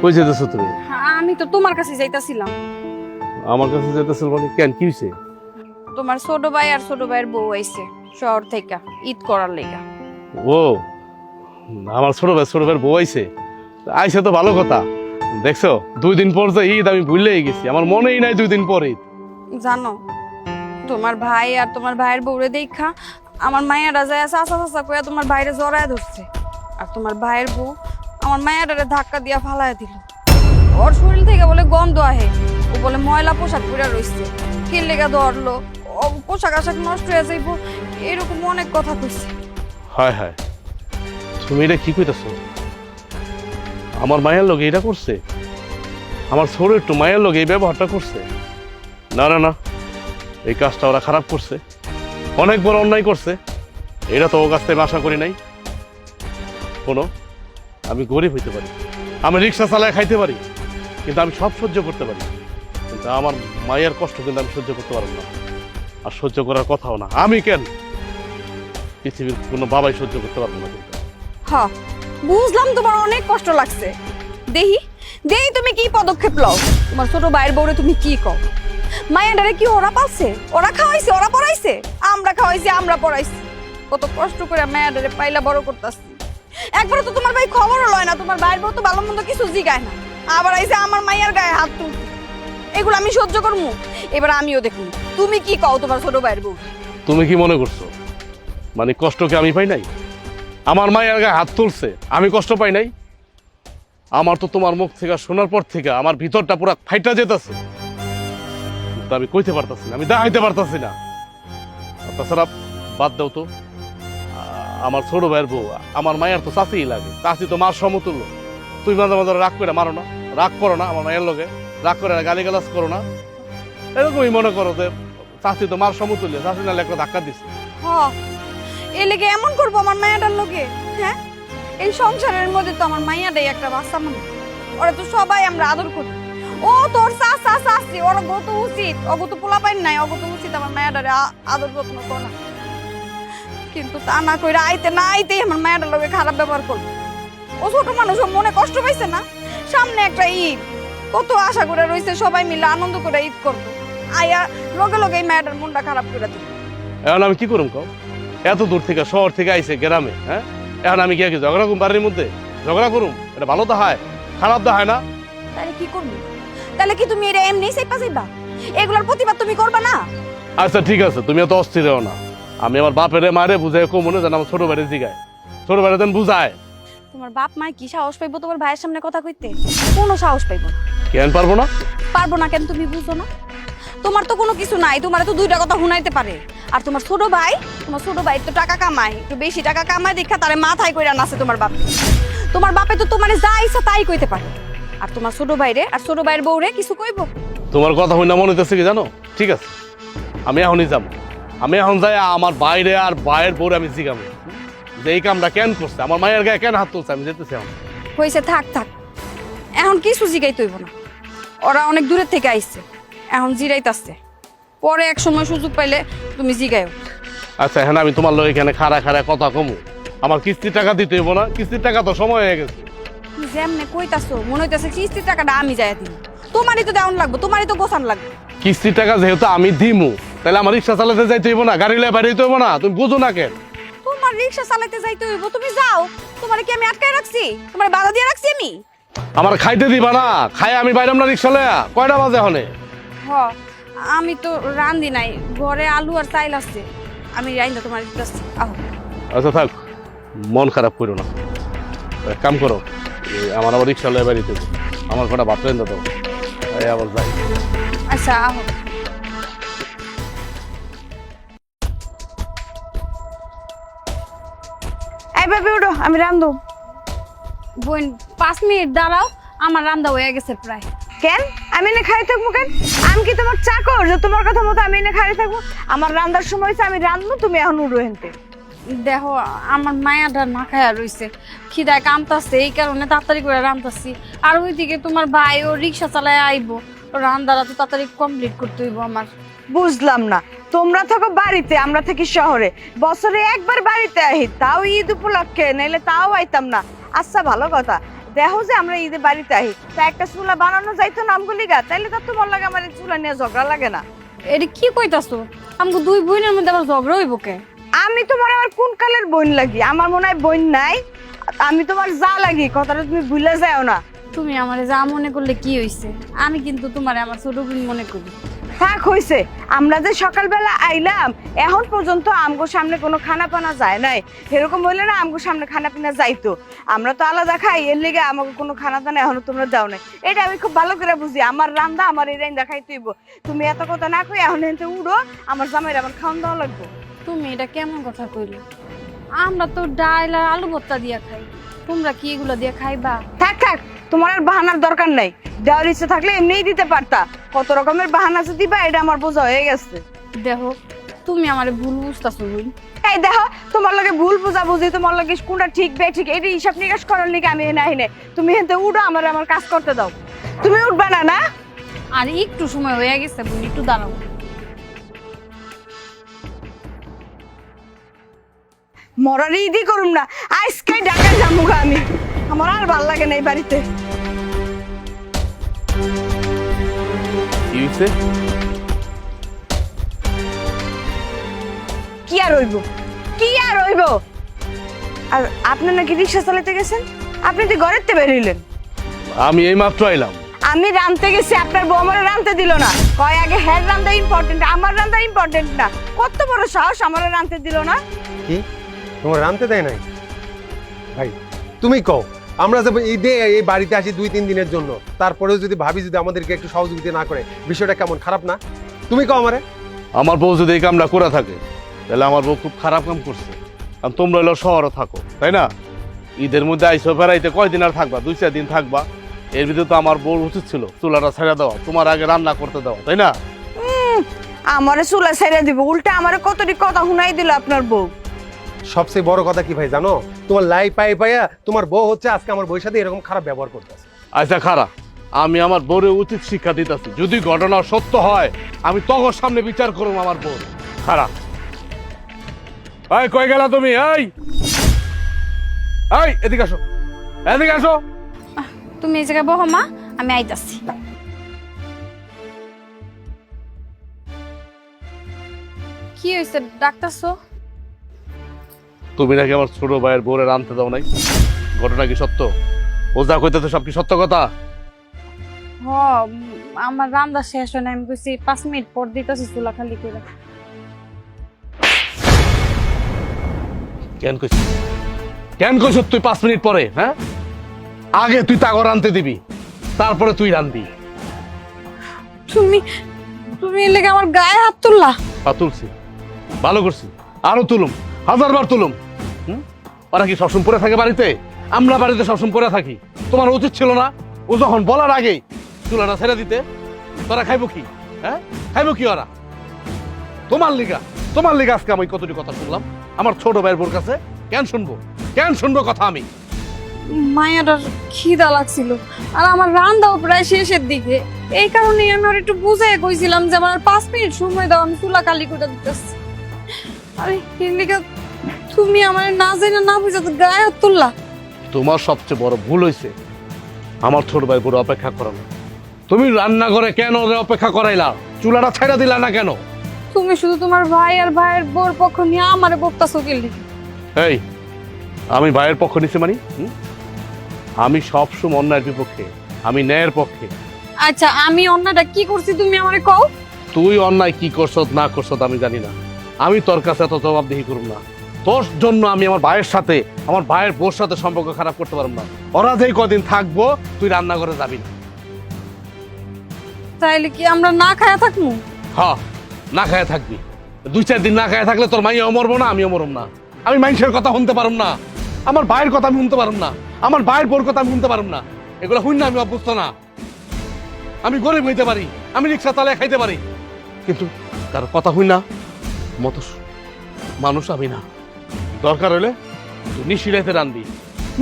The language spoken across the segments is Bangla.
কই যেতেছো তুমি? আমি তো তোমার কাছে যাইতাছিলাম। আমার কাছে যেতেছিল মানে কেন? কি হয়েছে তোমার ছোট ভাই আর ছোট ভাইয়ের বউ আইছে শহর থেকে ঈদ করার লেগা। ও আমার ছোট ভাই ছোট ভাইয়ের বউ আইছে। আইসে তো ভালো কথা। দেখছ দুই দিন পর যে ঈদ আমি ভুললেই গেছি। আমার মনেই নাই দুই দিন পর ঈদ। জানো তোমার ভাই আর তোমার ভাইয়ের বউরে দেখা আমার মায়েরা যায় চাচা চাচা কইয়া তোমার ভাইরে জড়ায় ধরছে। আর তোমার ভাইয়ের বউ আমার মায়েরারে ধাক্কা দিয়া ফালায় দিল। ওর শরীর থেকে বলে গন্ধ আহে। ও বলে, ময়লা পোশাক পরে রইছে। কে লেগা ধরলো পোশাক আশাক নষ্ট হয়ে যাইব। এরকম অনেক কথা কইছে। হায় হায়। তুমি এটা কি কইতাছো? আমার মায়ের লোক এটা করছে? আমার ছোট একটু মায়ের লোক এই ব্যবহারটা করছে। না না না। এই কাজটা ওরা খারাপ করছে। অনেক বড় অন্যায় করছে। এটা তো ও কাছ থেকে আশা করি নাই। শোনো আমি গরিব হইতে পারি। আমি রিক্সা চালায় খাইতে পারি, কিন্তু আমি সব সহ্য করতে পারি। কিন্তু আমার মায়ের কষ্ট কিন্তু আমি সহ্য করতে পারব না। আর সহ্য করার কথাও না। আমি কেন? পৃথিবীর কোনো বাবাই সহ্য করতে পারব না কিন্তু। হ, বুঝলাম তোমার অনেক কষ্ট লাগছে। দেহি দেহি, তুমি কি পদক্ষেপ লও? তোমার ছোট ভাইয়ের বউরে তুমি কি কও? মায়াডারে কি ওরা পালছে? ওরা খাওয়াইছে, ওরা পড়াইছে? আমরা খাওয়াইছি, আমরা পড়াইছি। কত কষ্ট করে মায়াডারে পাইলা বড় করতাছি। একবারে তো তোমার ভাই খবরও লয় না, তোমার ভাইয়ের বউ তো ভালো মন্দ কিছু জিগায় না। আবার আইছে আমার মাইয়ার গায়ে হাত তুলতে এগুলো আমি সহ্য করব এবার আমিও দেখুন, তুমি কি কও তোমার ছোট ভাইয়ের বউ? তুমি কি মনে করছ? মানে কষ্ট কি আমি পাই নাই? আমার মায়ের গায়ে হাত তুলছে, আমি কষ্ট পাই নাই? আমার তো তোমার মুখ থেকে শোনার পর থেকে আমার ভিতরটা পুরো ফাইটা যেতেছে। আমি কইতে পারতাছি না, আমি দেখাইতে পারতাছি না। তাছাড়া বাদ দাও তো। আমার ছোট ভাইয়ের বউ, আমার মায়ের তো চাষিই লাগে। চাষি তো মার সমতুল্য। তুই মাঝে মাঝে রাগ করে মারো না। রাগ করো না আমার মায়ের লোকে রাগ করে না গালি গালাজ করো না। এরকমই মনে করো যে চাষি তো মার সমতুল্য, চাষি নাহলে একটা ধাক্কা দিচ্ছে হ, এ লেগে এমন করব আমার মায়াটার লোকে হ্যাঁ? এই সংসারের মধ্যে তো আমার মাইয়াটাই একটা বাচ্চা মানুষ ওরা তো সবাই আমরা আদর করি। ও তোর চাচা চাচি ওরা গত উচিত অগত পোলা পাইন নাই অগত উচিত আমার মায়াটারে আদর যত্ন করা। কিন্তু তা না কইরা আইতে না আইতেই আমার মায়াটার লোকে খারাপ ব্যবহার করব। ও ছোট মানুষ ও মনে কষ্ট পাইছে না? সামনে একটা ঈদ। কত আশা করে রইছে সবাই মিলে আনন্দ করে ঈদ করব। আয়া লগে লগে এই মায়াটার মনটা খারাপ করে দিল। এখন আমি কি করুম কও? এত দূর থেকে শহর থেকে আইছে গ্রামে হ্যাঁ? এখন আমি কি আর কি ঝগড়া করুম বাড়ির মধ্যে? ঝগড়া করুম? এটা ভালো তো হয়। খারাপ তো হয় না। তাহলে কি করবি? তাহলে কি তুমি এটা এমনি সেপা যাইবা এগুলোর প্রতিবাদ তুমি করবা না? আচ্ছা ঠিক আছে। তুমি এত অস্থির হও না। আমি আমার বাপেরে মারে বুঝাই কো মনে জান আমার ছোট ভাইরে জিগায়। ছোট ভাইরে দেন বুঝায়। তোমার বাপ মা কি সাহস পাইবো তোমার ভাইয়ের সামনে কথা কইতে? কোনো সাহস পাইবো না। কেন পারব না? পারব না কেন তুমি বুঝো না? তোমার তো কোনো কিছু নাই তোমার তো দুইটা কথা শুনাইতে পারে। আর তোমার ছোট ভাই তোমার ছোট ভাই তো টাকা কামায় একটু বেশি টাকা কামায় দেখা তারে মাথায় কইরা নাচে তোমার বাপ। তোমার বাপে তো তোমার যা ইচ্ছা তাই কইতে পারে। আর তোমার ছোট ভাইরে আর ছোট ভাইয়ের বউরে কিছু কইবো? তোমার কথা হই না মনে হইতেছে কি জানো? ঠিক আছে আমি এখনই যাব। আমি এখন যাই আমার বাইরে আর বাইরের পরে আমি জিগাবো। যে এই কামটা কেন করছে? আমার মায়ের গায়ে কেন হাত তুলছে? আমি যেতেছি এখন। হয়েছে থাক থাক। এখন কিছু জিগাই তৈব না। ওরা অনেক দূরের থেকে আইছে। এখন জিরাইতাছে। পরে এক সময় সুযোগ পাইলে তুমি জিগাইও আচ্ছা এখন আমি তোমার লোক এখানে খাড়া খাড়া কথা কমু। আমার কিস্তির টাকা দিতে হইব না। কিস্তির টাকা তো সময় হয়ে গেছে। তুমি যেমনে কইতাছো মনে হইতাছে কিস্তির টাকাটা আমি যাই দিই তোমারই তো দেওয়ান লাগবে তোমারই তো গোছান লাগবে। কিস্তির টাকা যেহেতু আমি দিমু তাহলে আমার রিক্সা চালাতে যাইতে হইব না গাড়ি লয়ে বাড়িতে হইব না তুমি বুঝো না কেন? তোমার রিক্সা চালাতে যাইতে হইব তুমি যাও। তোমার কি আমি আটকায় রাখছি? তোমার বাধা দিয়ে রাখছি আমি? আমার খাইতে দিবা না খাই আমি বাইরাম না রিক্সা লয়া কয়টা বাজে হনে? হ আমি তো রান্ধি নাই ঘরে আলু আর চাইল আছে। আমি রাইন্দা তোমার দিতেছি আহো। আচ্ছা থাক মন খারাপ করো না। এক কাম করো আমার আবার রিক্সা লয়ে বাড়িতে আমার কটা ভাত রেন্দা দাও আবার যাই। আচ্ছা আহো। এই ভাবি উঠো আমি রান্ধো। বোন পাঁচ মিনিট দাঁড়াও আমার রান্দা হয়ে গেছে প্রায়। কেন? আমি এনে খাই থাকব কেন? আমি কি তোমার চাকর? যে তোমার কথা মতো আমি এনে খাই থাকব। আমার রান্নার সময় হয়েছে আমি রান্ধবো তুমি এখন উড়ো হেনতে দেখো আমার মায়াটা না খায়া রইছে। খিদায় কামতাছে এই কারণে তাড়াতাড়ি করে রান্তাছি আর ওইদিকে তোমার ভাই ও রিক্সা চালায় আইবো। রান্দারা তো তাড়াতাড়ি কমপ্লিট করতে হইব আমার। বুঝলাম না। তোমরা থাকো বাড়িতে আমরা থাকি শহরে। বছরে একবার বাড়িতে আহি তাও ঈদ উপলক্ষে নাইলে তাও আইতাম না। আচ্ছা ভালো কথা। দেখো যে আমরা ঈদে বাড়িতে আহি তা একটা চুলা বানানো যাইতো নামগুলি গা তাইলে তো তোমার লাগে আমার চুলা নিয়ে ঝগড়া লাগে না। এটা কি কইতাছো? আমাকে দুই বোনের মধ্যে আবার ঝগড়া হইব কে? আমি তোমার আবার কোন কালের বোন লাগি? আমার মনে হয় বোন নাই। আমি তোমার যা লাগি কথাটা তুমি ভুলে যাও না। তুমি আমারে যা মনে করলে কি হইছে? আমি কিন্তু তোমারে আমার ছোট বোন মনে করি। থাক হইছে। আমরা যে সকালবেলা আইলাম এখন পর্যন্ত আমগো সামনে কোনো খানা পানা যায় নাই। এরকম হইলে না আমগো সামনে খানা পিনা যাইতো। আমরা তো আলাদা খাই এর লেগে আমাকে কোনো খানা দানা এখনও তোমরা দাও নাই। এটা আমি খুব ভালো করে বুঝি আমার রান্দা আমার এই রান্দা খাইতে হইব তুমি এত কথা না কই এখন হেনতে উড়ো আমার জামাইর আমার খাওয়ান দেওয়া লাগবে। তুমি এটা কেমন কথা কইলে? আমরা তো ডাল আর আলু ভর্তা দিয়া খাই। তোমরা কি এগুলো দিয়ে খাইবা? থাক থাক তোমার আর বাহানার দরকার নাই। দেওয়ার ইচ্ছে থাকলে এমনিই দিতে পারতা। কত রকমের বাহানা যে দিবা এটা আমার বোঝা হয়ে গেছে। দেখো তুমি আমার ভুল বুঝতাছো বোন এই দেখো তোমার লগে ভুল বুঝা বুঝি তোমার লগে কোনটা ঠিক বে ঠিক এটা হিসাব নিকাশ করার লিগে আমি নাই নে তুমি হেনতে উঠো আমার আমার কাজ করতে দাও। তুমি উঠবা না না? আর একটু সময় হয়ে গেছে বোন একটু দাঁড়াও। মরার ইদি করুম না আজকে ঢাকায় যাব আমি। আমার আর ভালো লাগে না এই বাড়িতে। কি আর হইব? কি আর হইব? আর আপনি নাকি রিক্সা চালাতে গেছেন? আপনি তো ঘরের তে বেরিয়েলেন আমি এই মাত্র আইলাম। আমি রানতে গেছি আপনার বউ আমার রানতে দিল না। কয় আগে হেড রান্দা ইম্পর্টেন্ট আমার রান্দা ইম্পর্টেন্ট না। কত বড় সাহস আমার রানতে দিল না। কি? তোমার রানতে দেয় নাই? ভাই তুমি কও। আমরা যে ঈদে এই বাড়িতে আসি দুই তিন দিনের জন্য তারপরেও যদি ভাবি যদি আমাদেরকে একটু সহযোগিতা না করে বিষয়টা কেমন খারাপ না? তুমি কও আমারে। আমার বউ যদি এই কামটা করে থাকে তাহলে আমার বউ খুব খারাপ কাম করছে। কারণ তোমরা হলো শহরে থাকো তাই না? ঈদের মধ্যে আইসো বেড়াইতে কয়দিন আর থাকবা? দুই চার দিন থাকবা। এর ভিতরে তো আমার বউর উচিত ছিল চুলাটা ছেড়ে দেওয়া তোমার আগে রান্না করতে দেওয়া তাই না? আমারে চুলা ছেড়ে দিব উল্টা আমারে কতটি কথা শুনাই দিল আপনার বউ? সবচেয়ে বড় কথা কি ভাই জানো? তোমার লাই পাই পাইয়া তোমার বউ হচ্ছে আজকে আমার বউর সাথে এরকম খারাপ ব্যবহার করতেছে। আচ্ছা খারাপ আমি আমার বউরে উচিত শিক্ষা দিতেছি। যদি ঘটনা সত্য হয় আমি তখন সামনে বিচার করুম আমার বউ। খারাপ এই কই গেলা তুমি? এই! এই এদিকে আসো। এদিকে আসো। তুমি এই জায়গায় বহো মা। আমি আইতাছি। কি হয়েছে ডাক্তারছো তুমি নাকি আমার ছোট ভাইয়ের বউরে আনতে দাও নাই? ঘটনা কি সত্য? ও যা কইতে সব কি সত্য কথা? হ আমার রান্না শেষ হয় না আমি কইছি পাঁচ মিনিট পর দিতেছি চুলা খালি করে। কেন কইছিস কেন কইছিস তুই পাঁচ মিনিট পরে হ্যাঁ? আগে তুই তাগর আনতে দিবি তারপরে তুই রানবি। তুমি তুমি লেগে আমার গায়ে হাত তুললা? পা তুলছি। ভালো করছি। আরও তুলুম। হাজার বার তুলুম? ওরা কি সবসময় পরে থাকে বাড়িতে? আমরা বাড়িতে সবসময় পরে থাকি। তোমার উচিত ছিল না? ও যখন বলার আগে চুলাটা ছেড়ে দিতে, তোরা খাইবো কি? হ্যাঁ? খাইবো কি ওরা? তোমার লিগা তোমার লিগা আজকে আমি কতটি কথা শুনলাম? আমার ছোট ভাইয়ের বোর কাছে কেন শুনব? কেন শুনব কথা আমি? মায়াটার খিদা লাগছিল, আর আমার রান্নাও প্রায় শেষের দিকে। এই কারণে আমি আর একটু বুঝাই কইছিলাম যে আমার পাঁচ মিনিট সময় দাও, আমি চুলা কালি করে দিতেছি। আরে লেগে তুমি আমার না জেনে না বুঝে তো গায়ে হাত তুললা। তোমার সবচেয়ে বড় ভুল হয়েছে আমার ছোট ভাই বুড়ো অপেক্ষা করানো তুমি রান্না করে কেন ওদের অপেক্ষা করাইলা? চুলাটা ছেড়ে দিলা না কেন? তুমি শুধু তোমার ভাই আর ভাইয়ের বোর পক্ষ নিয়ে আমারে বকতাছো কি এই আমি ভাইয়ের পক্ষ নিছি মানি? আমি সবসময় অন্যায়ের বিপক্ষে আমি ন্যায়ের পক্ষে। আচ্ছা আমি অন্যটা কি করছি তুমি আমারে কও? তুই অন্যায় কি করছ না করছ আমি জানি না। আমি তোর কাছে এত জবাবদিহি করব না। তোর জন্য আমি আমার ভাইয়ের সাথে আমার ভাইয়ের বোর সাথে সম্পর্ক খারাপ করতে পারব না। ওরা যেই কদিন থাকব তুই রান্না করে যাবি না। তাইলে কি আমরা না খায়া থাকব? হ না খায় থাকবি। দুই চার দিন না খায় থাকলে তোর মাইয়াও মরবো না আমিও মরব না। আমি মানুষের কথা শুনতে পারব না। আমার ভাইয়ের কথা আমি শুনতে পারব না। আমার ভাইয়ের বোর কথা আমি শুনতে পারব না। এগুলো শুন না আমি অভ্যস্ত না। আমি গরিব হইতে পারি আমি রিক্সা তালে খাইতে পারি। কিন্তু কার কথা শুন না মতো মানুষ আমি না। দরকার হলে নিশিরাইতে রানবি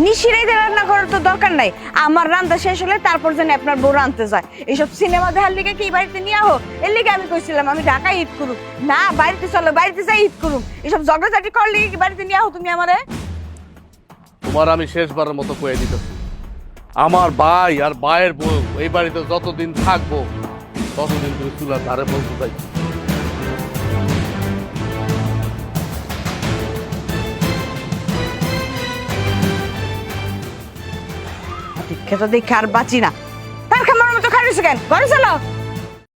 নিশিরাইতে রান্না করার তো দরকার নাই। আমার রান্না শেষ হলে তারপর যেন আপনার বউ রানতে যায়। এইসব সিনেমা দেখার লিগে কি বাড়িতে নিয়ে আহো এর লিগে আমি কইছিলাম আমি ঢাকায় ঈদ করুম না বাড়িতে চলো বাড়িতে যাই ঈদ করুম এসব ঝগড়াঝাটি করার লিগে কি বাড়িতে নিয়ে আহো তুমি আমারে? তোমার আমি শেষবারের মতো কয়ে দিতেছি। আমার ভাই আর ভাইয়ের বউ এই বাড়িতে যতদিন থাকব ততদিন তুমি চুলার ধারে বলতে চাই দীক্ষা তো দেখে আর বাঁচি না। তার খামার মতো খারিস কেন? ঘরে চলো।